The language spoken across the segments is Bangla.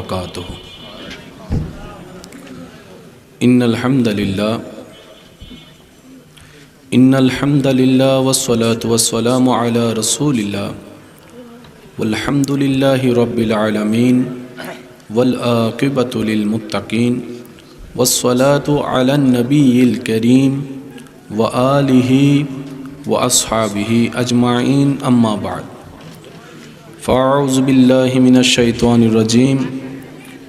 وبركاته إن الحمد لله إن الحمد لله والصلاة والسلام على رسول الله والحمد لله رب العالمين والآقبة للمتقين والصلاة على النبي الكريم وآله وأصحابه أجمعين أما بعد فأعوذ بالله من الشيطان الرجيم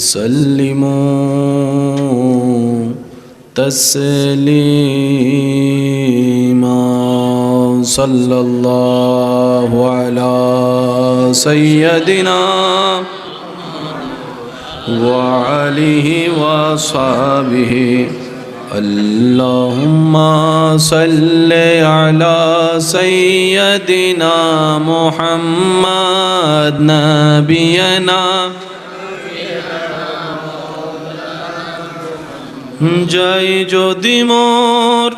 وسلموا تسليما صلى الله على سيدنا وعليه وصحبه. اللهم صل على سيدنا محمد نبينا জয় যদি মোর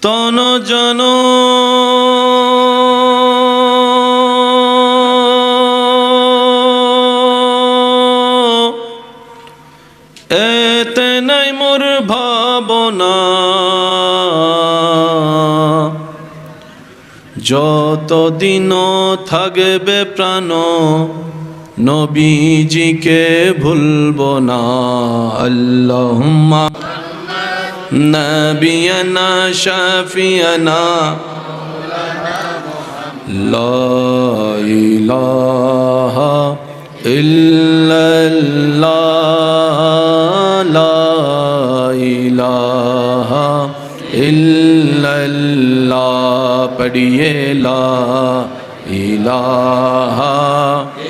তন জন। এতে নাই মোর ভাবনা। যতদিন থাকবে প্রাণ নবীজিকে ভুলব না আল্লাহুম্মা নবিয়ানা শাফিয়ানা লা ইলাহা ইল্লাল্লাহ লা ইলাহা ইল্লাল্লাহ পড়িয়ে লা ইলাহা لا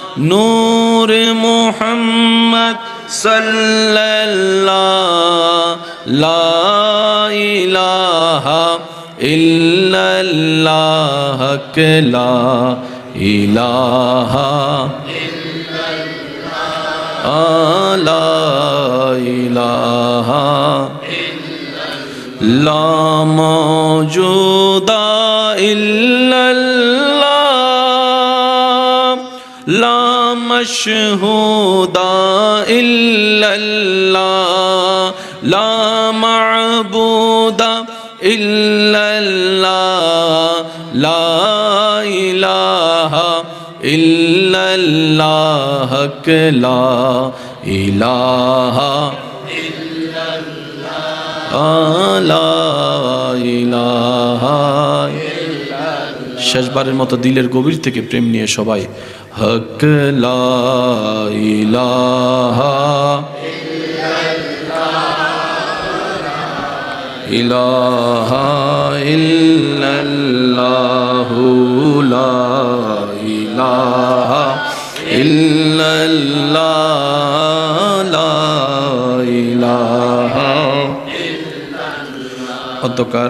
نور محمد صلى الله لا إله إلا الله لا إله إلا الله لا إله لا موجود مشهود إلا الله لا معبود إلا الله لا إله إلا الله لا إله إلا الله لا إله শেষবারের মতো দিলের গভীর থেকে প্রেম নিয়ে সবাই, হক লা ইলাহা ইলাহা ইল্লাল্লাহু লা ইলাহা ইল্লাল্লাহ লা ইলাহা। অধ্যকার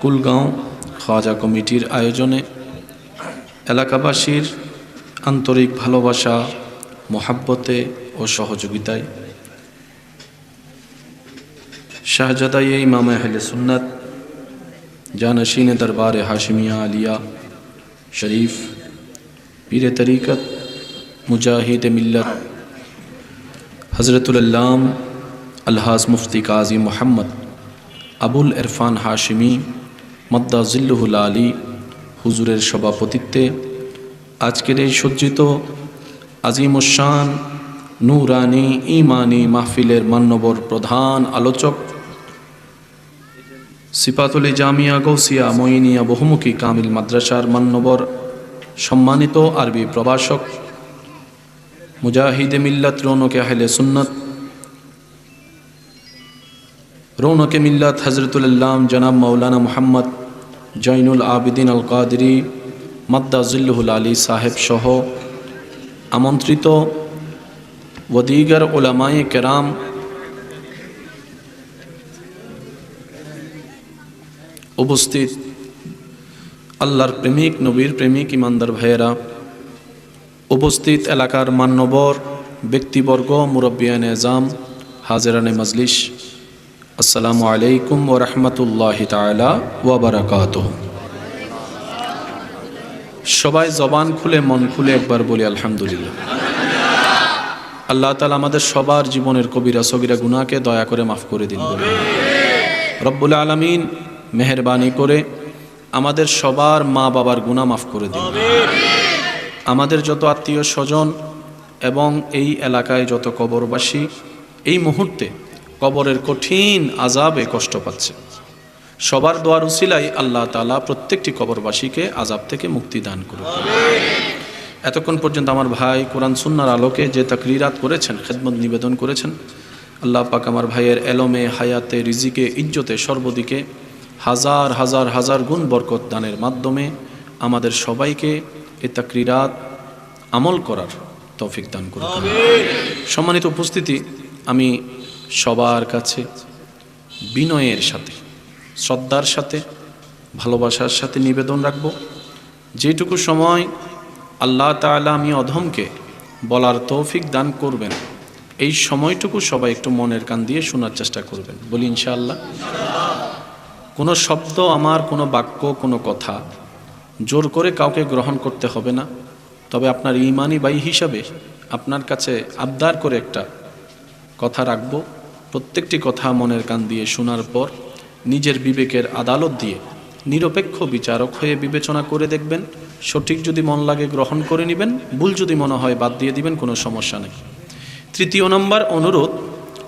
কুলগাঁও খাজা কমিটির আয়োজনে এলাকাবাসীর আন্তরিক ভালোবাসা মোহাব্বতে ও সহযোগিতায় শাহজাদাই ইমাম আহলে সুন্নাত জানশীন দরবার হাশমিয়া আলিয়া শরীফ পীর তরিকত মুজাহিদ মিল্লত হজরতুল্লাম আলহাজ মুফতি কাজী মোহাম্মদ আবুল ইরফান হাশিমি মদ্দা জিল্লুহুল আলী হুজুরের সভাপতিত্বে আজকের এই সজ্জিত আজিমুসান নুরানি ইমানি মাহফিলের মান্যবর প্রধান আলোচক সিপাতুলি জামিয়া গৌসিয়া মঈনিয়া বহুমুখী কামিল মাদ্রাসার মান্যবর সম্মানিত আরবি প্রভাষক মুজাহিদে মিল্লাত রৌনকে আহলে সুন্নত, রৌনকে মিল্লাত হজরতুল্লাম জনাব মৌলানা মোহাম্মদ জৈনুল আবিদিন আল কাদরি মাদ্দাজুল্লুহুল আলী সাহেব সহ আমন্ত্রিত ওদিগার ওলামায়ে কেরাম উপস্থিত। আল্লাহর প্রেমিক, নবীর প্রেমিক, ইমানদার ভাইয়েরা, উপস্থিত এলাকার মান্যবর ব্যক্তিবর্গ, মুরব্বিয়ান এজাম, হাজরানে মজলিস আসসালামু আলাইকুম ও রহমতুল্লাহ তালা ওয়াবারাকাত সবাই জবান খুলে, মন খুলে একবার বলি, আলহামদুলিল্লাহ। আল্লাহ তালা আমাদের সবার জীবনের কবিরা, সগিরা গুনাকে দয়া করে মাফ করে দিন বলে। রব্বুল আলমিন মেহরবানি করে আমাদের সবার মা বাবার গুণা মাফ করে দিন। আমাদের যত আত্মীয় স্বজন এবং এই এলাকায় যত কবরবাসী, এই মুহূর্তে কবরের কঠিন আজাবে কষ্ট পাচ্ছে। সবার দোয়ার উসিলাই আল্লাহ তালা প্রত্যেকটি কবরবাসীকে আজাব থেকে মুক্তি দান করুন। এতক্ষণ পর্যন্ত আমার ভাই কোরআন সুন্নার আলোকে যে তাকরিরাত করেছেন খেদমত নিবেদন করেছেন আল্লাহ পাক আমার ভাইয়ের এলমে হায়াতে রিজিকে ইজ্জতে সর্বদিকে হাজার হাজার হাজার গুণ বরকত দানের মাধ্যমে আমাদের সবাইকে এ তাকরিরাত আমল করার তৌফিক দান করুন। সম্মানিত উপস্থিতি আমি সবার কাছে, বিনয়ের সাথে, শ্রদ্ধার সাথে, ভালোবাসার সাথে নিবেদন রাখব। যেটুকু সময় আল্লাহ তাআলা আমি অধমকে বলার তৌফিক দান করবেন, এই সময়টুকু সবাই একটু মনের কান দিয়ে শোনার চেষ্টা করবেন। বলি ইনশাআল্লাহ, কোনো শব্দ, আমার কোনো বাক্য, কোনো কথা জোর করে কাউকে গ্রহণ করতে হবে না। তবে আপনার ইমানি বাই হিসাবে আপনার কাছে আবদার করে একটা কথা রাখব। প্রত্যেকটি কথা মনের কান দিয়ে শোনার পর নিজের বিবেকের আদালত দিয়ে নিরপেক্ষ বিচারক হয়ে বিবেচনা করে দেখবেন সঠিক যদি মন লাগে গ্রহণ করে নেবেন ভুল যদি মনে হয় বাদ দিয়ে দিবেন কোনো সমস্যা নেই। তৃতীয় নম্বর অনুরোধ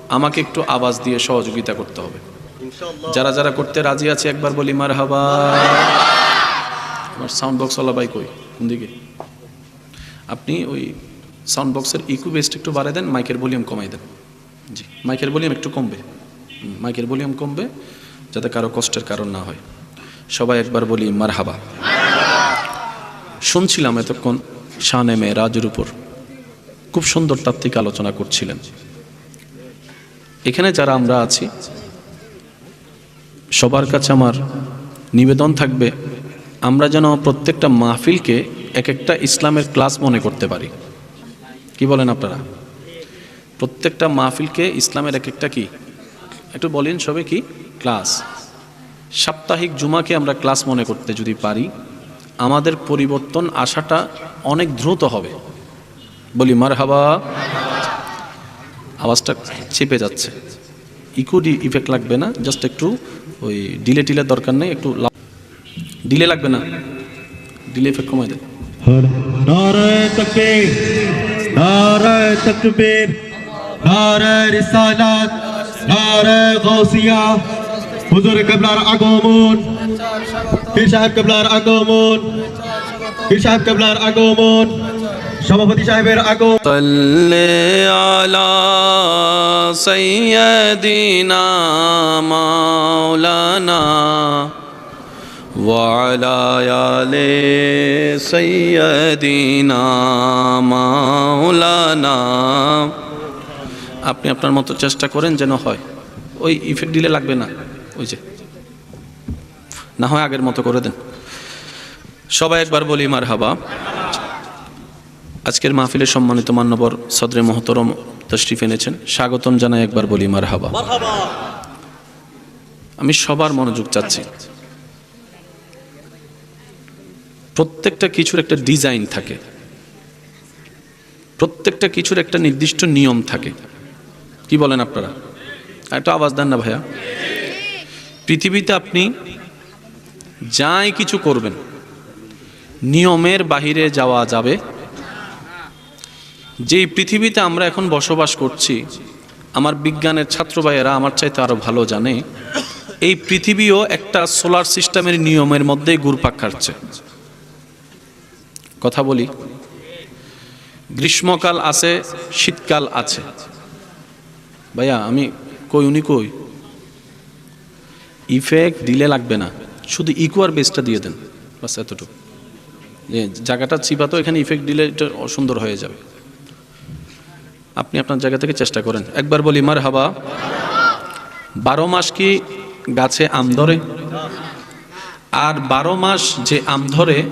আমাকে একটু আওয়াজ দিয়ে সহযোগিতা করতে হবে। যারা যারা করতে রাজি আছে একবার বলি মার হাবা আমার সাউন্ড বক্স বাই কই? কোন দিকে? আপনি ওই সাউন্ড বক্সের ইকু বেস্ট একটু বাড়ায় দেন মাইকের ভলিউম কমাই দেন। জি, মাইকের ভলিউম একটু কমবে। মাইকের ভলিউম কমবে যাতে কারও কষ্টের কারণ না হয়। সবাই একবার বলি মার হাবা শুনছিলাম এতক্ষণ শানে মে রাজের উপর। খুব সুন্দর তাত্ত্বিক আলোচনা করছিলেন। এখানে যারা আমরা আছি, সবার কাছে আমার নিবেদন থাকবে, আমরা যেন প্রত্যেকটা মাহফিলকে এক একটা ইসলামের ক্লাস মনে করতে পারি। কি বলেন আপনারা? প্রত্যেকটা মাহফিলকে ইসলামের এক একটা কি? একটু বলেন সবে কি? ক্লাস। সাপ্তাহিক জুমাকে আমরা ক্লাস মনে করতে যদি পারি, আমাদের পরিবর্তন আসাটা অনেক দ্রুত হবে। বলি মার হাবা আওয়াজটা চেপে যাচ্ছে। ইকুডি ইফেক্ট লাগবে না জাস্ট একটু ওই ডিলে টিলে দরকার নেই, একটু ডিলে লাগবে না। ডিলে ইফেক্ট কমাই দেয় নারায় তকবীর নারায় তকবীর। نعره رسالات نعره غوثيه حضور قبلار اقومون پیشاب قبلار اقومون پیشاب قبلار اقومون صلي على سيدنا مولانا وعلى آل سيدنا مولانا۔ আপনি আপনার মতো চেষ্টা করেন যেন হয়। ওই ইফেক্ট দিলে লাগবে না। ওই যে। না হয় আগের মতো করে দেন। সবাই একবার বলি মার হাবা আজকের মাহফিলের সম্মানিত মান্যবর সদরে মহতরম তশরিফ এনেছেন। স্বাগতম জানাই একবার বলি মার হাবা আমি সবার মনোযোগ চাচ্ছি। প্রত্যেকটা কিছুর একটা ডিজাইন থাকে। প্রত্যেকটা কিছুর একটা নির্দিষ্ট নিয়ম থাকে। কি বলেন আপনারা? একটা আওয়াজ দেন না ভাইয়া। পৃথিবীতে আপনি যাই কিছু করবেন, নিয়মের বাহিরে যাওয়া যাবে। যেই পৃথিবীতে আমরা এখন বসবাস করছি, আমার বিজ্ঞানের ছাত্র ভাইয়েরা আমার চাইতে আরও ভালো জানে, এই পৃথিবীও একটা সোলার সিস্টেমের নিয়মের মধ্যেই ঘুরপাক খাচ্ছে। কথা বলি। গ্রীষ্মকাল আছে, শীতকাল আছে। ভাইয়া আমি কই উনি কই? ইফেক্ট দিলে লাগবে না। শুধু ইকুয়ার বেসটা দিয়ে দেন বাস এতটুকু। যে জায়গাটা চিপা তো এখানে ইফেক্ট দিলে এটা অসুন্দর হয়ে যাবে। আপনি আপনার জায়গা থেকে চেষ্টা করেন। একবার বলি মার হাবা বারো মাস কি গাছে আম ধরে? আর বারো মাস যে আম ধরে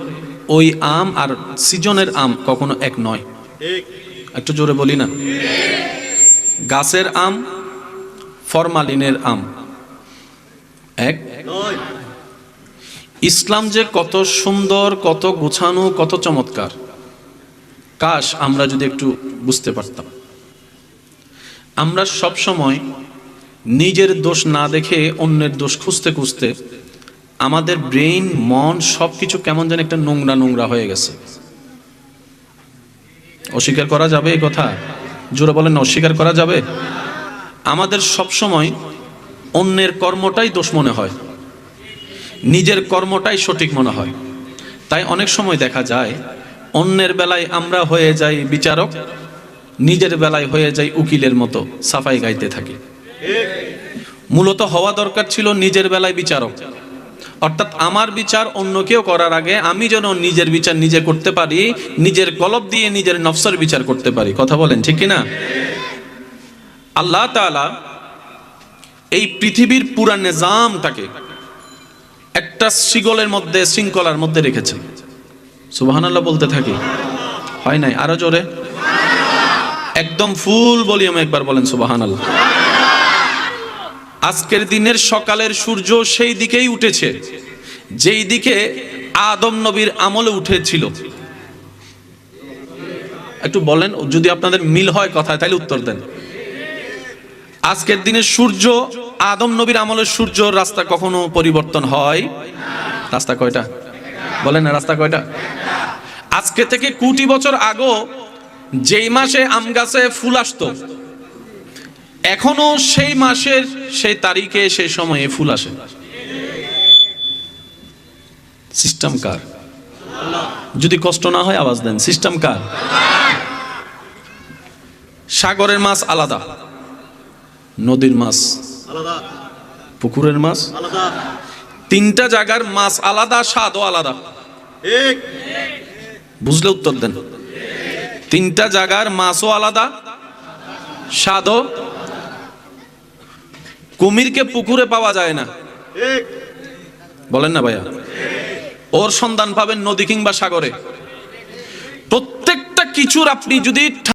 ওই আম আর সিজনের আম কখনো এক নয়। একটু জোরে বলি না? গাছের আম ফরমালিনের আম। এক। ইসলাম যে কত সুন্দর কত গোছানো কত চমৎকার। কাশ আমরা যদি একটু বুঝতে পারতাম। আমরা সব সময় নিজের দোষ না দেখে অন্যের দোষ খুঁজতে খুঁজতে আমাদের ব্রেইন মন সব কিছু কেমন যেন একটা নোংরা নোংরা হয়ে গেছে। অস্বীকার করা যাবে এই কথা? জোরে বলেন অস্বীকার করা যাবে? আমাদের সব সময় অন্যের কর্মটাই দোষ মনে হয়। নিজের কর্মটাই সঠিক মনে হয়। তাই অনেক সময় দেখা যায়, অন্যের বেলায় আমরা হয়ে যাই বিচারক, নিজের বেলায় হয়ে যাই উকিলের মতো সাফাই গাইতে থাকি। মূলত হওয়া দরকার ছিল নিজের বেলায় বিচারক। অর্থাৎ আমার বিচার অন্য কেউ করার আগে আমি যেন নিজের বিচার নিজে করতে পারি, নিজের কলব দিয়ে নিজের নফসের বিচার করতে পারি। কথা বলেন, ঠিক কি না আল্লাহ তাআলা এই পৃথিবীর পুরা নিজামটাকে একটা শিগলের মধ্যে, শৃঙ্খলার মধ্যে রেখেছে। সুবহানাল্লাহ বলতে থাকি। হয় নাই? আরও জোরে? একদম ফুল ভলিউমে একবার বলেন সুবহানাল্লাহ। আজকের দিনের সকালের সূর্য সেই দিকেই উঠেছে, যেই দিকে আদম নবীর আমলে উঠেছিল। একটু বলেন, যদি আপনাদের মিল হয় কথায়, তাহলে উত্তর দেন। আজকের দিনের সূর্য, আদম নবীর আমলের সূর্য, রাস্তা কখনো পরিবর্তন হয়? রাস্তা কয়টা? বলেন না, রাস্তা কয়টা? আজকে থেকে কুটি বছর আগো, যেই মাসে আম গাছে ফুল আসতো এখনও সেই মাসের সেই তারিখে সেই সময়ে ফুল আসে। সিস্টেম কার? যদি কষ্ট না হয় আওয়াজ দেন। সিস্টেম কার? সাগরের মাছ আলাদা। নদীর মাছ পুকুরের মাছ আলাদা। তিনটা জায়গার মাছ আলাদা স্বাদও আলাদা। বুঝলে উত্তর দেন। তিনটা জায়গার মাছও আলাদা স্বাদও কুমিরকে পুকুরে পাওয়া যায় না। বলেন না ভাইয়া। ওর সন্ধান পাবেন নদী কিংবা সাগরে। প্রত্যেকটা কিছুর আপনি যদি